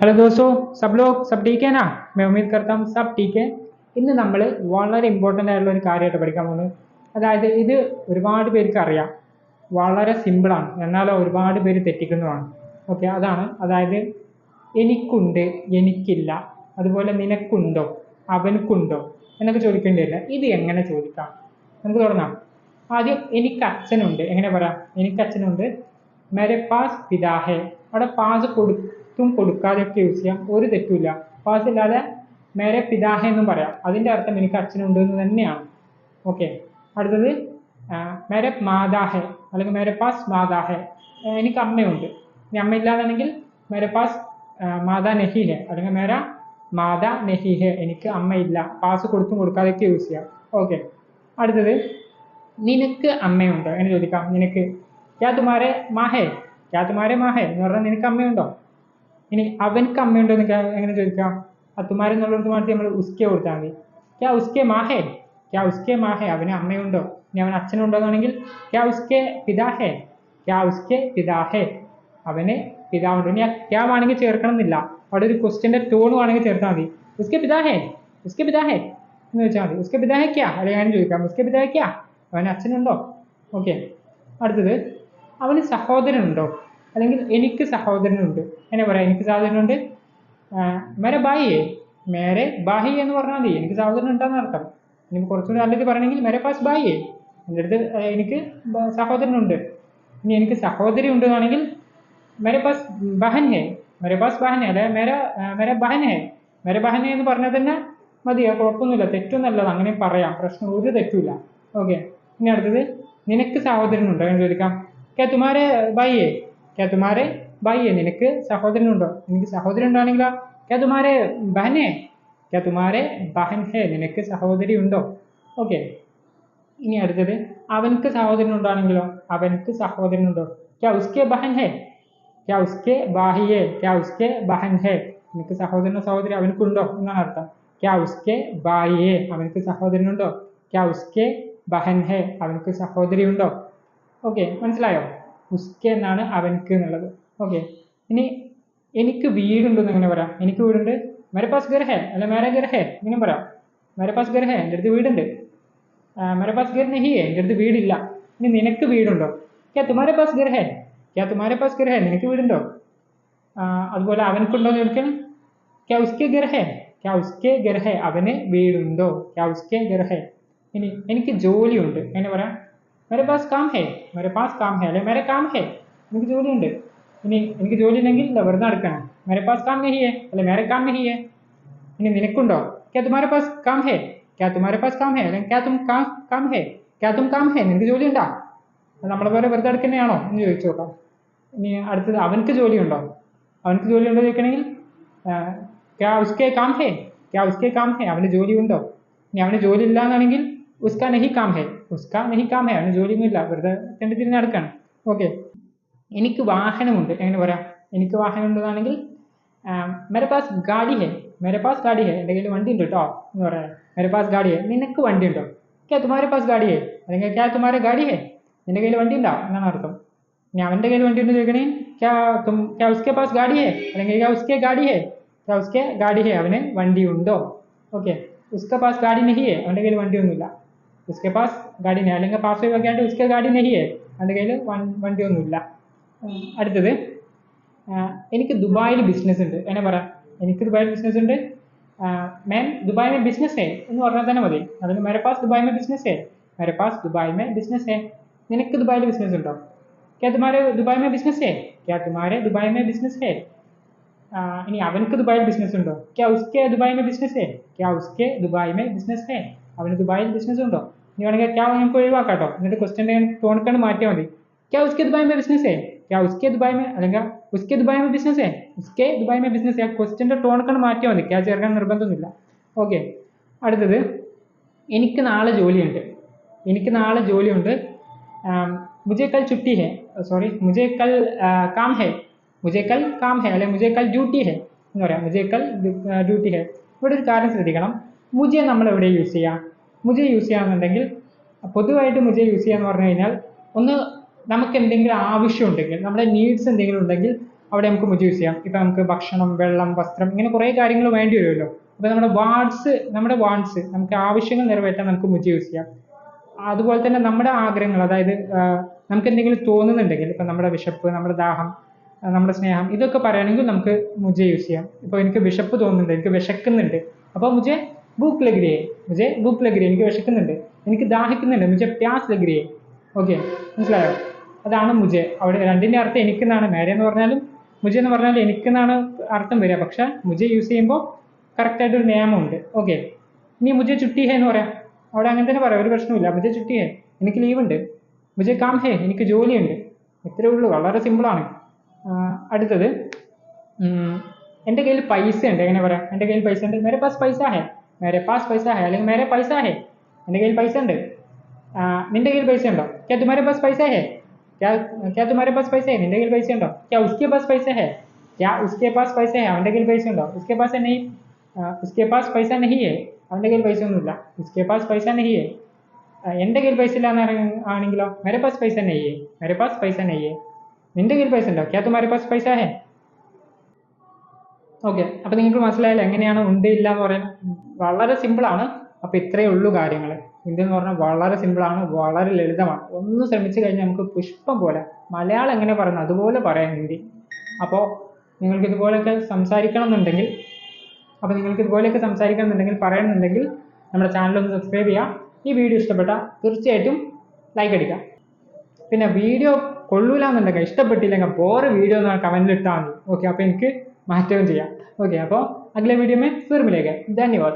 Hello ദോസ്തോ sub law സബ് ടീക്കേ നാ മേ ഉമ്മീദ് കർത്താം സബ് ടീക്ക് ഇന്ന് നമ്മൾ വളരെ ഇമ്പോർട്ടന്റ് ആയിട്ടുള്ള ഒരു കാര്യമായിട്ട് പഠിക്കാൻ പോകുന്നത് അതായത് ഇത് ഒരുപാട് പേർക്ക് അറിയാം. വളരെ സിമ്പിളാണ് എന്നാൽ ഒരുപാട് പേര് തെറ്റിക്കുന്നതാണ്. ഓക്കെ അതാണ്. അതായത് എനിക്കുണ്ട് എനിക്കില്ല. അതുപോലെ നിനക്കുണ്ടോ? അവനക്കുണ്ടോ? എന്നൊക്കെ ചോദിക്കേണ്ടി വരില്ല. ഇത് എങ്ങനെ ചോദിക്കാം? നമുക്ക് തുടങ്ങാം. ആദ്യം എനിക്ക് അച്ഛനുണ്ട് എങ്ങനെ പറയാം? എനിക്ക് അച്ഛനുണ്ട് മെരെ പാസ് പിതാഹേ. അവിടെ പാസ് കൊടുക്കും കൊടുത്തും കൊടുക്കാതെയൊക്കെ യൂസ് ചെയ്യാം. ഒരു തെറ്റുമില്ല. പാസില്ലാതെ മേരെ പിതാഹ എന്നും പറയാം. അതിന്റെ അർത്ഥം എനിക്ക് അച്ഛനുണ്ട് എന്ന് തന്നെയാണ്. ഓക്കെ അടുത്തത് മേരെ മാതാഹെ അല്ലെങ്കിൽ മേരെ പാസ് മാതാഹെ. എനിക്ക് അമ്മയുണ്ട്. ഇനി അമ്മയില്ലാതാണെങ്കിൽ മേരെ പാസ് മാതാ നെഹിഹെ അല്ലെങ്കിൽ മേര മാതാ നെഹിഹെ എനിക്ക് അമ്മയില്ല പാസ് കൊടുത്തും കൊടുക്കാതെയൊക്കെ യൂസ് ചെയ്യാം. ഓക്കെ അടുത്തത് നിനക്ക് അമ്മയുണ്ടോ? എന്ന് ചോദിക്കാം. നിനക്ക്. ക്യാ തുമാരെ മാഹേ. ക്യാ തുമാരെ മാഹേ എന്ന് പറഞ്ഞാൽ നിനക്ക് അമ്മയുണ്ടോ? ഇനി അവൻക്ക് അമ്മയുണ്ടോ എന്ന് എങ്ങനെ ചോദിക്കാം? ആ തുമാരെ എന്നുള്ളത് മാറ്റി നമ്മൾ ഉസ്കെ കൊടുത്താൽ മതി. ക്യാ ഉസ്കെ മാഹേ? ക്യാ ഉസ്കെ മാഹേ? അവന് അമ്മയുണ്ടോ? ഇനി അവൻ അച്ഛനുണ്ടോ എന്നാണെങ്കിൽ ക്യാ ഉസ്കെ പിതാഹേ? ക്യാ ഉസ്കെ പിതാഹേ? അവന് പിതാവുണ്ട്. ഇനി ക്യാ വേണമെങ്കിൽ ചേർക്കണം എന്നില്ല അവിടെ ഒരു ക്വസ്റ്റ്യന്റെ ടോൺ വേണമെങ്കിൽ ചേർത്താൽ മതി. ഉസ്കെ പിതാഹേ? ഉസ്കെ പിതാഹേ? എന്ന് വെച്ചാൽ മതി. ഉസ്കെ പിതാഹേ ക്യാ? അല്ലെങ്കിൽ ഞാൻ ചോദിക്കാം. ഉസ്കെ പിതാഹേ ക്യാ? അവന് അച്ഛനുണ്ടോ? ഓക്കെ. അടുത്തത് അവന് സഹോദരനുണ്ടോ? അല്ലെങ്കിൽ എനിക്ക് സഹോദരനുണ്ട്. എന്നെ പറയാം എനിക്ക് സഹോദരനുണ്ട്. മേരെ ബായിയെ. മേരെ ബാഹി എന്ന് പറഞ്ഞാൽ മതി. എനിക്ക് സഹോദരൻ ഉണ്ടെന്ന് അർത്ഥം. ഇനി കുറച്ചുകൂടി നല്ലത് പറയണമെങ്കിൽ മേരെ പാസ് ബായിയെ. എന്റെ അടുത്ത് എനിക്ക് സഹോദരനുണ്ട്. ഇനി എനിക്ക് സഹോദരി ഉണ്ട് എന്നാണെങ്കിൽ മേരെ പാസ് ബഹൻ ഹേ മേരെ പാസ് ബഹൻ ഹേ അല്ലെ മേര മേരെ ബഹൻ ഹേ മേരെ ബഹൻ ഹേ എന്ന് പറഞ്ഞാൽ തന്നെ മതി. കുഴപ്പമൊന്നുമില്ല. തെറ്റൊന്നുമല്ല അങ്ങനെ പറയാം. പ്രശ്നം ഒരു തെറ്റുമില്ല. ഓക്കെ. ഇനി അടുത്തത് നിനക്ക് സഹോദരനുണ്ടോ എന്ന് ചോദിക്കാം. കേ തുമാരെ ബായിയെ. ക്യാ തുമാരെ ബായിയെ നിനക്ക് സഹോദരനുണ്ടോ നിനക്ക് സഹോദരൻ ഉണ്ടാണെങ്കിലോ ക്യാ ബഹനെ ക്യാ തുമാരെ നിനക്ക് സഹോദരി ഉണ്ടോ ഓക്കെ ഇനി അടുത്തത് അവനക്ക് സഹോദരൻ ഉണ്ടാണെങ്കിലോ അവനക്ക് സഹോദരനുണ്ടോ ക്യാ ഉസ്കെ ബഹൻ ഹേ ബാഹിയെ ക്യാ ഉസ്കെ നിനക്ക് സഹോദരനോ സഹോദരി അവനക്കുണ്ടോ എന്നാണ് അർത്ഥം ക്യാ ഉസ്കെ ബായിയെ അവനക്ക് സഹോദരനുണ്ടോ ക്യാ ഉസ്കെ ബഹൻ അവനക്ക് സഹോദരി ഉണ്ടോ ഓക്കെ മനസ്സിലായോ? ഉസ്കെ എന്നാണ് അവൻക്ക് എന്നുള്ളത്. ഓക്കെ ഇനി എനിക്ക് വീടുണ്ട് എന്ന് എങ്ങനെ പറയാം. എനിക്ക് വീടുണ്ട്. മരപ്പാസ് പാസ് അല്ല മേര ഗർ ഇങ്ങനെ പറയാം. മരപ്പാസ് പാസ് എന്റെ അടുത്ത് വീടുണ്ട്. മരപ്പാസ് പാസ് ഗർ നഹി എന്റെ അടുത്ത് വീടില്ല. ഇനി നിനക്ക് വീടുണ്ടോ? ക്യാ തുമാരെ പാസ് ഗർ ഹേ? ക്യാ തുമാരെ പാസ് ഗർ നിനക്ക് വീടുണ്ടോ? അതുപോലെ അവനക്കുണ്ടോ എന്ന് ചോദിക്കണം ക്യാ ഉസ്കെ ഗർ ക്യാ ഉസ്കെ ഗർ അവന് വീടുണ്ടോ? ക്യാ ഉസ്കെ ഗർ ഇനി എനിക്ക് ജോലിയുണ്ട്. എങ്ങനെ പറയാം? മേരെ പാസ് കാം ഹേ മേരെ പാസ് കാം ഹേ അല്ലെ മേരെ കാം ഹേ എനിക്ക് ജോലിയുണ്ട് ഇനി എനിക്ക് ജോലി ഉണ്ടെങ്കിൽ ഇല്ല, വെറുതെ നടക്കണം മേരെ പാസ് കാം നഹി ഹേ അല്ലെ മേരെ കാം നഹി ഹേ ഇനി നിനക്കുണ്ടോ ക്യാ തുമാരെ പാസ് കാം ഹേ ക്യാ തുമാരെ പാസ് കാം ഹേ അല്ലെങ്കിൽ ക്യാ തും കാം കാം ഹേ ക്യാ തും കാം ഹേ നിനക്ക് ജോലി ഉണ്ടാ നമ്മളെ പോലെ വെറുതെ എടുക്കുന്നതാണോ എന്ന് ചോദിച്ചു നോക്കാം. ഇനി അടുത്തത് അവനക്ക് ജോലിയുണ്ടോ അവനക്ക് ജോലി ഉണ്ടോ ചോദിക്കണമെങ്കിൽ ക്യാ ഉസ്കെ കാം ഹേ? ക്യാ ഉസ്കെ കാം ഹേ? അവന് ജോലി ഉണ്ടോ? ഇനി അവന് ജോലി ഇല്ല എന്നാണെങ്കിൽ ഉസ്കാ നഹി കാം ഹേ ഉസ്കാ നഹി കാം ഹേ അവന് ജോലിയൊന്നും ഇല്ല വെറുതെ തെണ്ടി തിരിഞ്ഞ് നടക്കാണ് ഓക്കെ എനിക്ക് വാഹനമുണ്ട് എങ്ങനെ പറയാം എനിക്ക് വാഹനം ഉണ്ടെന്നാണെങ്കിൽ മേരെ പാസ് ഗാഡി ഹേ മേരെ പാസ് ഗാഡി ഹേ എന്റെ കയ്യിൽ വണ്ടി ഉണ്ട് കേട്ടോ എന്ന് പറയാം മേരെ പാസ് ഗാഡി ഹേ നിനക്ക് വണ്ടി ഉണ്ടോ ക്യാ തുമാരെ പാസ് ഗാഡി ഹേ അല്ലെങ്കിൽ ക്യാ തുമാരെ ഗാഡി ഹേ നിന്റെ കയ്യിൽ വണ്ടി ഉണ്ടോ എന്നാണ് അർത്ഥം ഇനി അവന്റെ കയ്യിൽ വണ്ടി ഉണ്ട് ചോദിക്കണേ ക്യാ തും ക്യാ ഉസ്കെ പാസ് ഗാഡി ഹേ അല്ലെങ്കിൽ ക്യാ ഉസ്കെ ഗാഡി ഹേ ക്യാ ഉസ്കെ ഗാഡി ഹേ അവന് വണ്ടി ഉണ്ടോ ഓക്കെ ഉസ്ക പാസ് ഗാഡി നഹി ഹേ അവന്റെ കയ്യിൽ വണ്ടിയൊന്നുമില്ല ഉസ്കെ പാസ് ഗാഡി നഹി അല്ലെങ്കിൽ പാസ് ഒഴിവാക്കിയാണ്ട് ഉസ്കെ ഗാഡി നഹി ഹേ അവൻ്റെ കയ്യിൽ വണ്ടിയൊന്നുമില്ല ഉം, അടുത്തത് ആ, എനിക്ക് ദുബായിൽ ബിസിനസ് ഉണ്ട് എന്നെ പറയാം എനിക്ക് ദുബായിൽ ബിസിനസ് ഉണ്ട് മാൻ ദുബായ് में ബിസിനസ് है എന്ന് പറഞ്ഞാൽ തന്നെ മതി അതിന് मेरे पास ദുബായ് में ബിസിനസ് है मेरे पास ദുബായ് में ബിസിനസ് है നിനക്ക് ദുബായിൽ ബിസിനസ് ഉണ്ടോ क्या तुम्हारे ദുബായ് में ബിസിനസ് है क्या तुम्हारे ദുബായ് में ബിസിനസ് है ആ, ഇനി അവനക്ക് ദുബായിൽ ബിസിനസ് ഉണ്ടോ ക്യാ ഉസ്കെ ദുബായ് में ബിസിനസ് है क्या उसके ദുബായ് में ബിസിനസ് है അവന് ദുബായിൽ ബിസിനസ് ഉണ്ടോ? ഇനി വേണമെങ്കിൽ ക്യാ നമുക്ക് ഒഴിവാക്കാം കേട്ടോ എന്നിട്ട് ക്വസ്റ്റ്യന്റെ ടോണിക്കാണ് മാറ്റിയാൽ മതി. ക്യാ ഉസ്കെ ദുബായ് മേ ബിസിനസ് है क्या उसके दुबई में അല്ലെങ്കിൽ उसके दुबई में ബിസിനസ് है उसके दुबई में ബിസിനസ് ആ ക്വസ്റ്റ്യന്റെ ടോണിക്കാണ് മാറ്റിയാൽ മതി. ക്യാ ചേർക്കാൻ നിർബന്ധമൊന്നുമില്ല. ഓക്കെ അടുത്തത്. എനിക്ക് നാളെ ജോലിയുണ്ട്. എനിക്ക് നാളെ ജോലിയുണ്ട്. മുജെ കൽ ചുട്ടി ഹെ? സോറി മുജെ കൽ കാം ഹെ? മുജെ കൽ കാം ഹെ? അല്ലെ മുജെ കൽ ഡ്യൂട്ടി ഹെ? എന്ന് പറയാം. മുജെ ഡ്യൂട്ടി ഹെ? ഇവിടെ ഒരു കാര്യം ശ്രദ്ധിക്കണം. മുജെ നമ്മൾ എവിടെ യൂസ് ചെയ്യാം? മുജെ യൂസ് ചെയ്യാന്നുണ്ടെങ്കിൽ പൊതുവായിട്ട് മുജെ യൂസ് ചെയ്യാന്ന് പറഞ്ഞു കഴിഞ്ഞാൽ ഒന്ന് നമുക്ക് എന്തെങ്കിലും ആവശ്യം ഉണ്ടെങ്കിൽ നമ്മുടെ നീഡ്സ് എന്തെങ്കിലും ഉണ്ടെങ്കിൽ അവിടെ നമുക്ക് മുജ യൂസ് ചെയ്യാം. ഇപ്പം നമുക്ക് ഭക്ഷണം വെള്ളം വസ്ത്രം ഇങ്ങനെ കുറേ കാര്യങ്ങൾ വേണ്ടി വരുമല്ലോ. അപ്പോൾ നമ്മുടെ വാണ്ട്സ് നമ്മുടെ വാണ്ട്സ് നമുക്ക് ആവശ്യങ്ങൾ നിറവേറ്റാൻ നമുക്ക് മുജ യൂസ് ചെയ്യാം. അതുപോലെ തന്നെ നമ്മുടെ ആഗ്രഹങ്ങൾ അതായത് നമുക്ക് എന്തെങ്കിലും തോന്നുന്നുണ്ടെങ്കിൽ ഇപ്പം നമ്മുടെ വിശപ്പ് നമ്മുടെ ദാഹം നമ്മുടെ സ്നേഹം ഇതൊക്കെ പറയുകയാണെങ്കിൽ നമുക്ക് മുജ യൂസ് ചെയ്യാം. ഇപ്പോൾ എനിക്ക് വിശപ്പ് തോന്നുന്നുണ്ട് എനിക്ക് വിശക്കുന്നുണ്ട്. അപ്പോൾ മുജെ ഭൂക്ക് ലഗ്രിയെ പക്ഷേ ഭൂക്ക് ലഗ്രിയെ എനിക്ക് വിശക്കുന്നുണ്ട് എനിക്ക് ദാഹിക്കുന്നുണ്ട്. മുജെ പ്യാസ് ലഗ്രിയെ ഓക്കെ മനസ്സിലായോ? അതാണ് മുജെ. അവിടെ രണ്ടിന്റെ അർത്ഥം എനിക്കെന്നാണ്. മേരെ എന്ന് പറഞ്ഞാലും മുജെ എന്ന് പറഞ്ഞാൽ എനിക്കെന്നാണ് അർത്ഥം വരിക. പക്ഷേ മുജെ യൂസ് ചെയ്യുമ്പോൾ കറക്റ്റായിട്ട് ഒരു നിയമമുണ്ട്. ഓക്കെ ഇനി മുജെ ചുട്ടി ഹേ എന്ന് പറയാം. അവിടെ അങ്ങനെ തന്നെ പറയാം. ഒരു പ്രശ്നമില്ല മുജെ ചുട്ടി ഹേ എനിക്ക് ലീവ് ഉണ്ട്. മുജെ കാം ഹേ എനിക്ക് ജോലിയുണ്ട്. ഇത്രയേ ഉള്ളൂ. വളരെ സിമ്പിളാണ് അടുത്തത്. എന്റെ കയ്യിൽ പൈസ ഉണ്ട്. എങ്ങനെ പറയാം? എന്റെ കയ്യിൽ പൈസ ഉണ്ട്. മേരെ പാസ് പൈസ ഹേ. മേരെ പാസ് പൈസ ഹേ അല്ലെങ്കിൽ മേരെ പൈസ ഹേ എന്റെ കയ്യിൽ പൈസ ഉണ്ട് ആ, നിന്റെ കയ്യിൽ പൈസ ഉണ്ടോ ക്യാ തുമാരെ പാസ് പൈസ ഹേ ക്യാ ക്യാ തുമാരെ പാസ് പൈസ ഹേ നിന്റെ കയ്യിൽ പൈസ ഉണ്ടോ ക്യാ ഉസ്കെ പാസ് പൈസ ഹേ ക്യാ ഉസ്കെ പാസ് പൈസ ഹേ അവന്റെ കയ്യിൽ പൈസ ഉണ്ടോ ഉസ്കെ പാസ് നെയ് ഉസ്കെ പാസ് പൈസ നെഹി ഹേ അവന്റെ കയ്യിൽ പൈസ ഒന്നുമില്ല ഉസ്കെ പാസ് പൈസ നെഹി ഹേ ആ, എന്റെ കയ്യിൽ പൈസ ഇല്ല എന്ന് ആണെങ്കിലോ മേരെ പാസ് പൈസ നെയ് ഹേ മേരെ പാസ് പൈസ നെയ് ഹേ നിന്റെ കയ്യിൽ പൈസ ഉണ്ടോ ക്യാ തുമാരെ പാസ് പൈസ ഹേ ഓക്കെ അപ്പോൾ നിങ്ങൾക്ക് മനസ്സിലായില്ല എങ്ങനെയാണ് ഉണ്ട് ഇല്ല എന്ന് പറയുന്നത് വളരെ സിമ്പിളാണ് അപ്പോൾ ഇത്രയേ ഉള്ളൂ കാര്യങ്ങൾ. ഇന്ത്യ എന്ന് പറഞ്ഞാൽ വളരെ സിമ്പിളാണ് വളരെ ലളിതമാണ്. ഒന്ന് ശ്രമിച്ചു കഴിഞ്ഞാൽ നമുക്ക് പുഷ്പം പോലെ മലയാളം എങ്ങനെ പറയുന്നത് അതുപോലെ പറയാൻ ഹിന്ദി അപ്പോൾ നിങ്ങൾക്ക് ഇതുപോലെയൊക്കെ സംസാരിക്കണം എന്നുണ്ടെങ്കിൽ അപ്പോൾ നിങ്ങൾക്ക് ഇതുപോലെയൊക്കെ സംസാരിക്കണം എന്നുണ്ടെങ്കിൽ പറയണമെന്നുണ്ടെങ്കിൽ നമ്മുടെ ചാനൽ ഒന്ന് സബ്സ്ക്രൈബ് ചെയ്യുക ഈ വീഡിയോ ഇഷ്ടപ്പെട്ടാൽ തീർച്ചയായിട്ടും ലൈക്ക് അടിക്കുക. പിന്നെ വീഡിയോ കൊള്ളൂല എന്നുണ്ടെങ്കിൽ ഇഷ്ടപ്പെട്ടില്ലെങ്കിൽ ബോറ് വീഡിയോ എന്ന് കമന്റിൽ ഇട്ടാൽ മതി. ഓക്കെ അപ്പോൾ എനിക്ക് മാറ്റുകയും ചെയ്യാം ഓക്കെ അപ്പോൾ അഗ്ലെ വീഡിയോ में फिर मिलेगा धन्यवाद